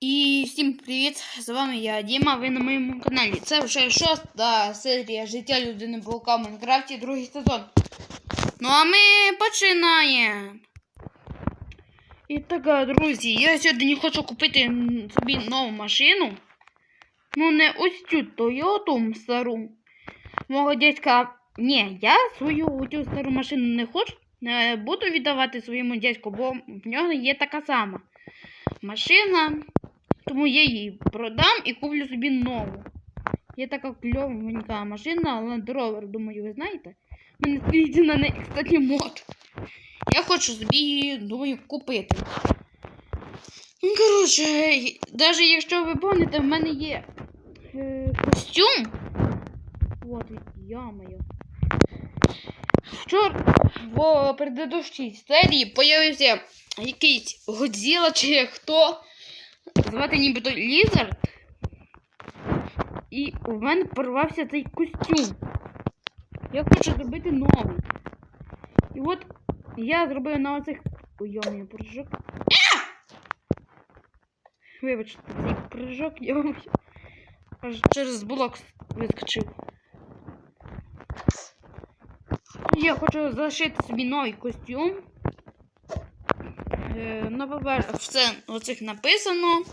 І всім привіт! З вами я Діма, ви на моєму каналі. Це вже шоста серія життя людини Паука в Майнкрафті, другий сезон. Ну а ми починаємо. І так, друзі, я сьогодні хочу купити собі нову машину. Ну, не ось цю Тойоту стару. Мого дядька. Ні, я свою цю стару машину не хочу. Не буду віддавати своєму дядьку, бо в нього є така сама машина. Тому я її продам і куплю собі нову. Є така кльовенька машина, Land Rover, думаю, ви знаєте. У мене стоїть на неї, кстати, мод. Я хочу собі її, думаю, купити. Ну, коротше, навіть якщо ви помните, в мене є е, костюм. Вот, я-моє. Вчора в предыдущій серії появився якийсь Годзіла чи хто. Звати нібито Лізард. І у мене порвався цей костюм. Я хочу зробити новий. І от я зробив на оцих. Ой, йомий прыжок. Вибачте, цей прыжок, йомий. Аж через блок вискочив. Я хочу зашити собі новий костюм. Е, на папер все оцих написано.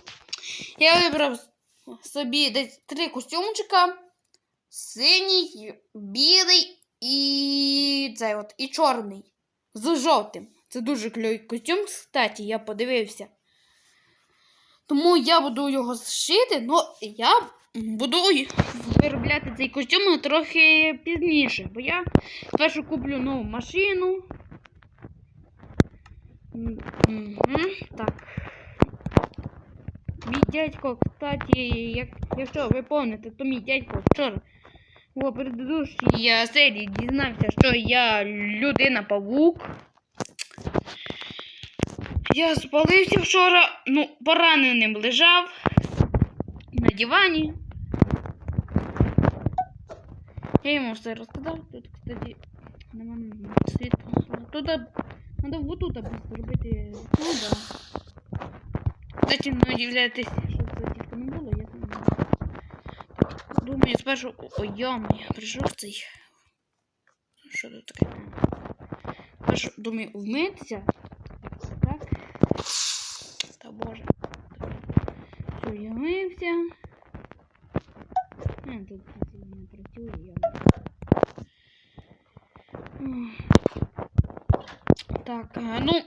Я вибрав собі десь три костюмчика. Синій, білий і цей от, і чорний. З жовтим. Це дуже кльовий костюм, кстати, я подивився. Тому я буду його зшити, але я буду виробляти цей костюм трохи пізніше, бо я спершу куплю нову машину. Угу, так. Мій дядько, кстати, як, якщо ви помните, то мій дядько вчора у предыдущій серії дізнався, що я людина-павук. Я спалився вчора, ну, пораненим лежав на дивані. Я йому все розказав. Тут, кстати, нема світла. Тут Надо вот тут зробити. Ну да. Кстати, не удивляйтесь, що це тільки не було, я не знаю. Думаю, спершу. Ой, йомай, прийшов цей. Що тут таке? Спершу, думаю, вмитися. Так. Та боже. Все, я вмився. А, тут не працює, я. Так, е, ну,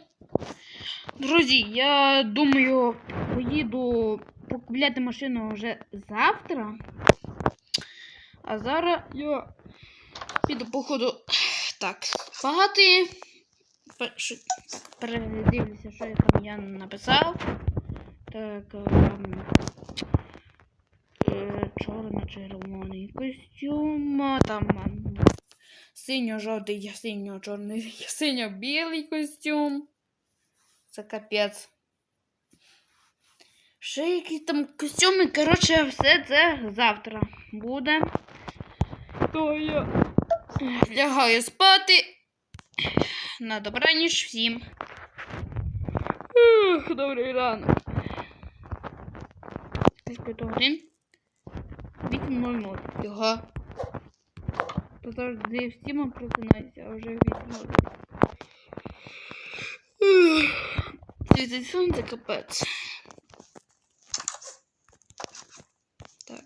друзі, я думаю, поїду покупляти машину вже завтра. А зараз я піду, походу, так, спати. Передивлюся, що я там я написав. Так, ем, е, чорно-червоний костюм, там синьо-жовтий, синьо-чорний, синьо-білий костюм. Це капець. Ще якісь там костюми, коротше, все це завтра буде. То я лягаю спати. На добраніч всім. Ух, добрий ранок. Скільки годин? 8.00. Його. То завжди всі ми просинаються, а вже 8.00. Ух, Світить сонце капець. Так,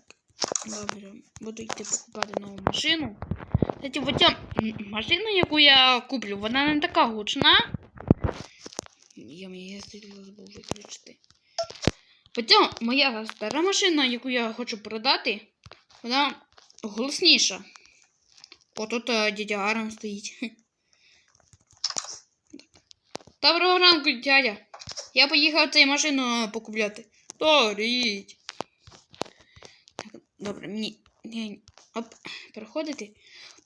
добре. Буду йти покупати нову машину. Кстати, вот ця машина, яку я куплю, вона не така гучна. Я мені світло забув виключити. Хоча моя стара машина, яку я хочу продати, вона голосніша. О, тут е, дядя Арам стоїть. Доброго ранку, дядя. Я поїхав цю машину покупляти. Торіть. Так, добре, мені. ні, Оп, переходити.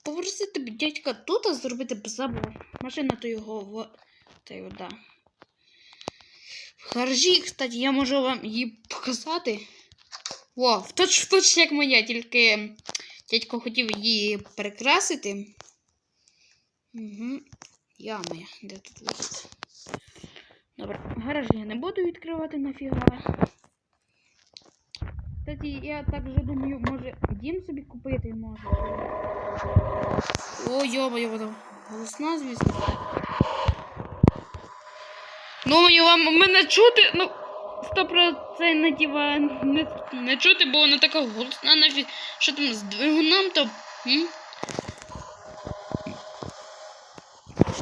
Попросити дядька тут зробити забор. Машина то його в. Та й вода. В гаражі, кстати, я можу вам її показати. О, в точ в точ як моя, тільки дядько хотів її перекрасити. Угу. Я моя, де тут лист? Добре, гараж я не буду відкривати нафіга. Кстати, я також думаю, може дім собі купити може. О, йоба, вода. Голосна, звісно. Ну, я вам мене чути, ну, сто процентів не, не чути, бо вона така голосна нафіг. Що там з двигуном, то. М?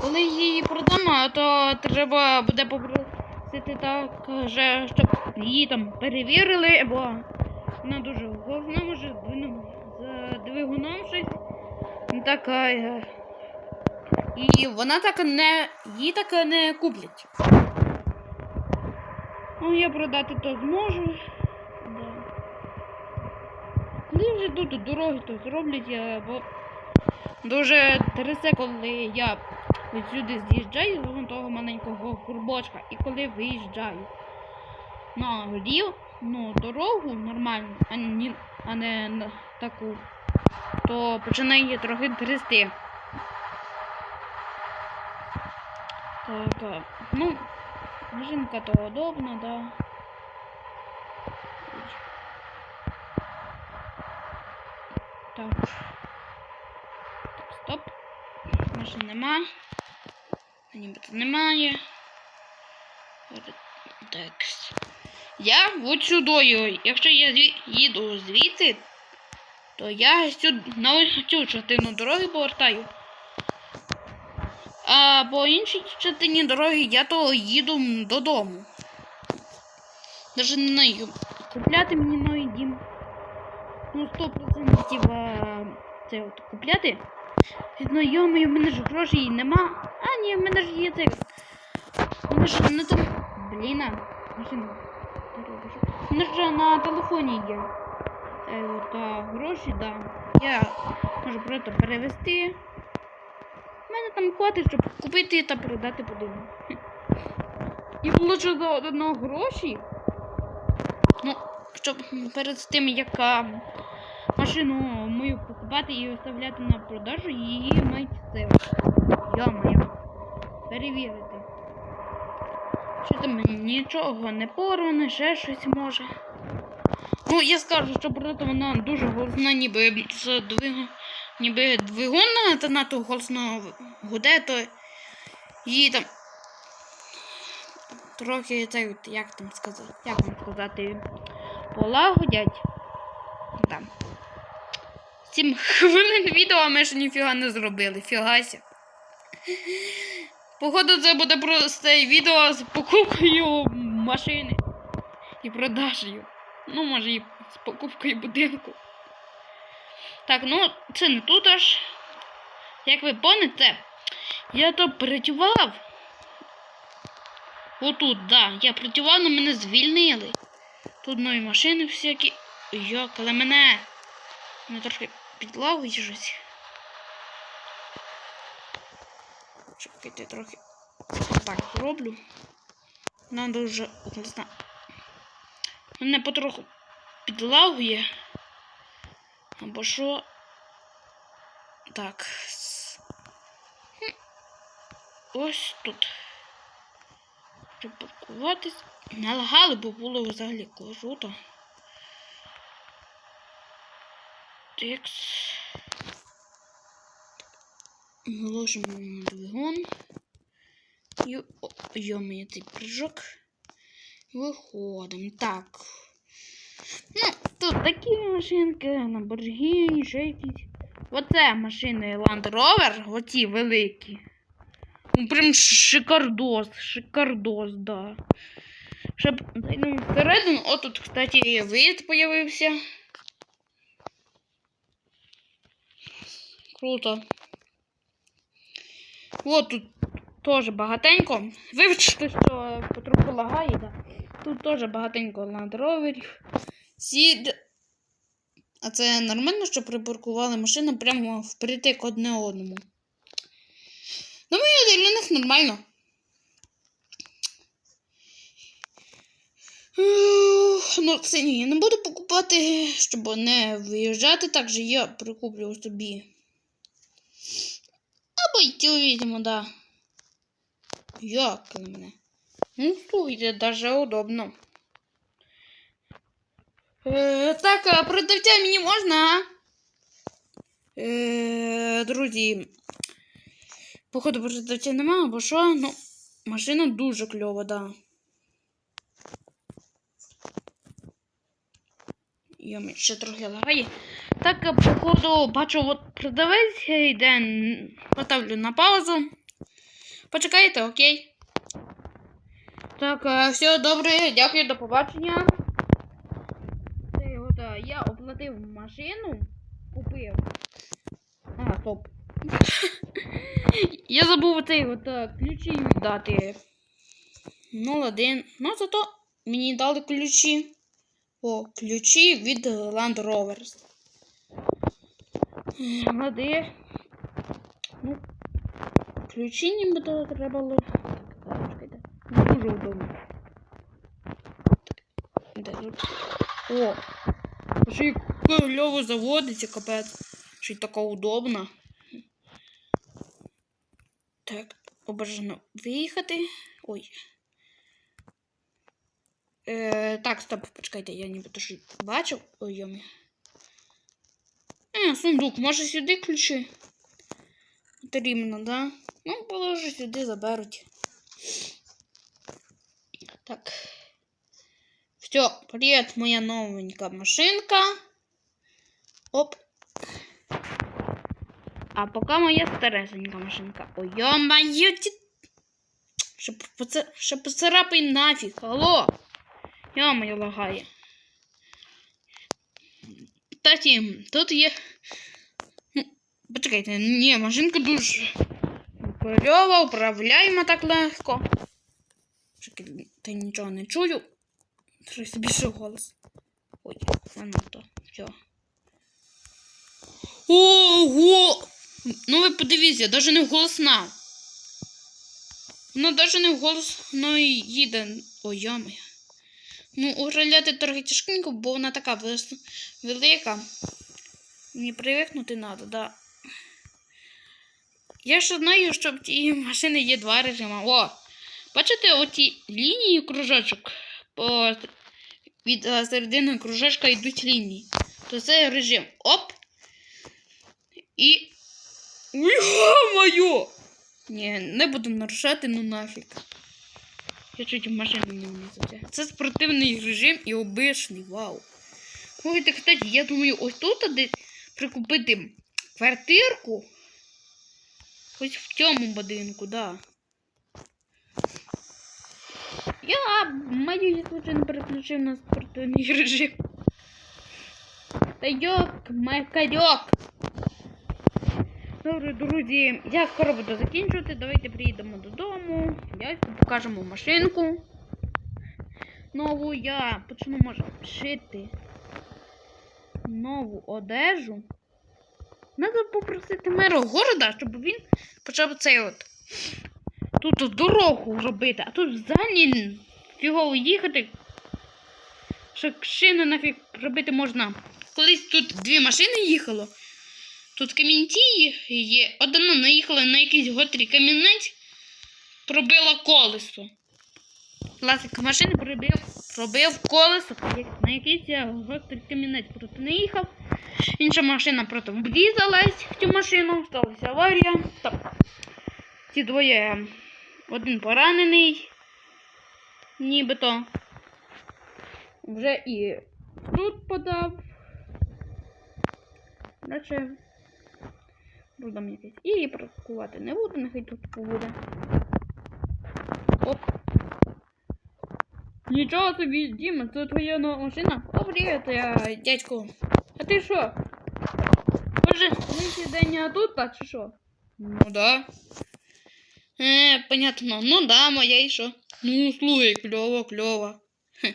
Коли її продамо, то треба буде попросити так, же, щоб її там перевірили, бо вона дуже голосна, може з двигуном щось така. е, І вона так не. її так не куплять. Ну, я продати то зможу. Да. Коли вже тут дороги, то зроблять я, бо дуже трясе, коли я сюди з'їжджаю з того маленького курбочка. І коли виїжджаю на рів, ну, дорогу нормальну, а не, а не на таку, то починає трохи трясти. Так, ну, машинка то удобна, да. Так. Так, стоп. Машин нема. Нібито немає. Так. Я от сюдою. Якщо я їду звідси, то я сюди на цю частину дороги повертаю. А по іншій частині дороги я то їду додому. Даже не знаю, купляти мені новий дім. Ну, 100% а, це от купляти. Ну, йомаю, в мене ж грошей нема. А, ні, в мене ж є це. В мене ж на там. Блін, машина. В мене ж на телефоні є. Е, от, гроші, да. Я можу просто перевести. Мене там хватить, щоб купити та продати будинок. І получу за одного гроші. Ну, щоб перед тим, як машину мою покупати і виставляти на продажу, її мають це. Йо-моє. Перевірити. Що там нічого не порване, ще щось може. Ну, я скажу, що проте вона дуже голосна, ніби з двигун, ніби двигун та надто голосно гуде, то її там трохи це, як там сказати, як вам сказати, полагодять. Там. Сім хвилин відео, а ми ж ніфіга не зробили. Фігася. Походу, це буде просте відео з покупкою машини і продажею. Ну, може, і з покупкою будинку. Так, ну, це не тут аж. Як ви пам'ятаєте, я то працював. Отут, да. Я працював, але мене звільнили. Тут нові машини всякі. Йок, але мене. Мене трошки підлагує щось. Чекайте трохи. Так, зроблю. Вона дуже голосна. Мене потроху підлагує. Або що? Так. Ось тут. Припаркуватись. Не лагали, бо було взагалі круто. Текс. Ложимо на двигун. І о, йомає цей прыжок. Виходимо. Так. Ну, тут такі машинки, Lamborghini, ще якісь. Оце машини Land Rover, оці великі. Прям шикардос, шикардос, да. Щоб зайдемо всередину, о тут, кстати, виїзд появився. Круто. Вот тут теж багатенько. Вибачте, що потроху лагає, да. Тут теж багатенько ландроверів. Сід. А це нормально, що припаркували машину прямо впритик одне одному. Думаю, для них нормально. Ну, це ні, я не буду покупати, щоб не виїжджати, так же я прикуплю собі. Або й візьму, да. Як на мене? Ну, слухайте, даже удобно. Е, так, продавця мені можна? а? Е, друзі. Походу продавця немає, бо що? Ну, машина дуже кльова, да. Йомі, ще трохи лагає. Так, походу, бачу, от продавець йде. Поставлю на паузу. Почекайте, окей. Так, все добре, дякую, до побачення. Це от я оплатив машину, купив. А, стоп. Я забув цей от е, ключі віддати. 01. Ну, зато мені дали ключі. О, ключі від Land Rovers. Лади. Ну, ключі нібито треба було. Не дуже удобно. О! Ще й кльово заводиться, капець. Й така удобна. Так, обережно виїхати. Ой. Е, так, стоп, почекайте, я нібито щось бачив. Ой, йомі. Е, сундук, може сюди ключі? Потрібно, да? Ну, положу сюди, заберуть. Так. Все, привет, моя новенькая машинка. Оп. А пока моя старесенька машинка. Ой, ё-моё, ті... Ще, поце... ще поцарапай нафіг, алло. Ё-моё, лагає. Кстати, тут є... Ну, почекайте, ні, машинка дуже кльова, управляємо так легко. Чекайте, нічого не чую. Треба собі ще голос. Ой, воно то. Все. Ого! Ну ви подивіться, навіть не вголосна. Вона навіть не вголосно їде. Ой, ямає. Ну, управляти трохи тяжкенько, бо вона така велика. Мені привикнути треба, да. Я ще знаю, що в тій машини є два режими. О! Бачите, оті лінії кружочок від е, середини кружочка йдуть лінії. То це режим оп. І. Йо-моє! Ні, не буду нарушати, ну нафіг. Я чуть в машину не влізався. Це спортивний режим і обичний, вау. Ой, кстати, я думаю, ось тут прикупити квартирку. Ось в цьому будинку, да. Я мою случайно переключив на спортивний режим. Та йок, макарьок. Добре, друзі, я скоро буду закінчувати. Давайте приїдемо додому. Я покажемо машинку. Нову я почну може шити нову одежу. Треба попросити мера города, щоб він почав цей от тут дорогу робити, а тут взагалі фігово їхати. Що шини нафіг робити можна. Колись тут дві машини їхало. Тут камінці є. Одна наїхала на якийсь готрі камінець, пробила колесо. Власник машини пробив, пробив колесо, на якийсь гострий камінець проти не їхав. Інша машина проти врізалась в цю машину, сталася аварія. Так. Ці двоє один поранений, нібито. Вже і тут подав. Наче Рудом якийсь. І її паркувати не буду, нехай тут побуде. Оп. Нічого собі, Діма, це твоя нова машина? О, привіт, я дядько. А ти що? Боже, ми сидення тут, а чи що? Ну да. Е, понятно. Ну да, моя і що? Ну, слухай, кльово, кльово. Хе,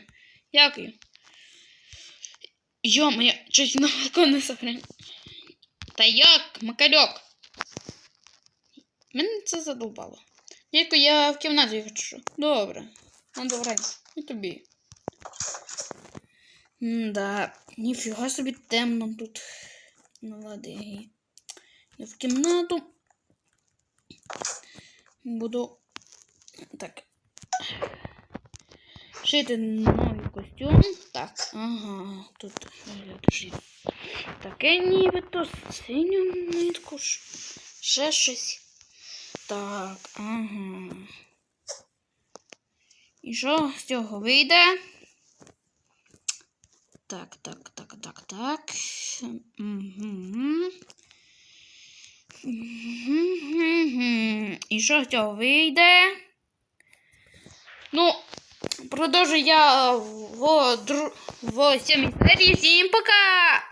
Дякую. Йо, моя щось на не сохраню. Та як, макарьок? Мене це задовбало. Дядько, я в кімнаті хочу. Добре. Ну, добре. І тобі. Да, ніфіга собі темно тут. Ну ладно, я в кімнату. Буду. Так. Шити новий костюм. Так, ага, тут глядиш. Таке нібито синю нитку. Ще щось. Так, ага. І що з цього вийде? Так, так, так, так, так. Угу. І що з цього вийде? Ну, продовжу я в, дру... в 7 серії. Всім пока!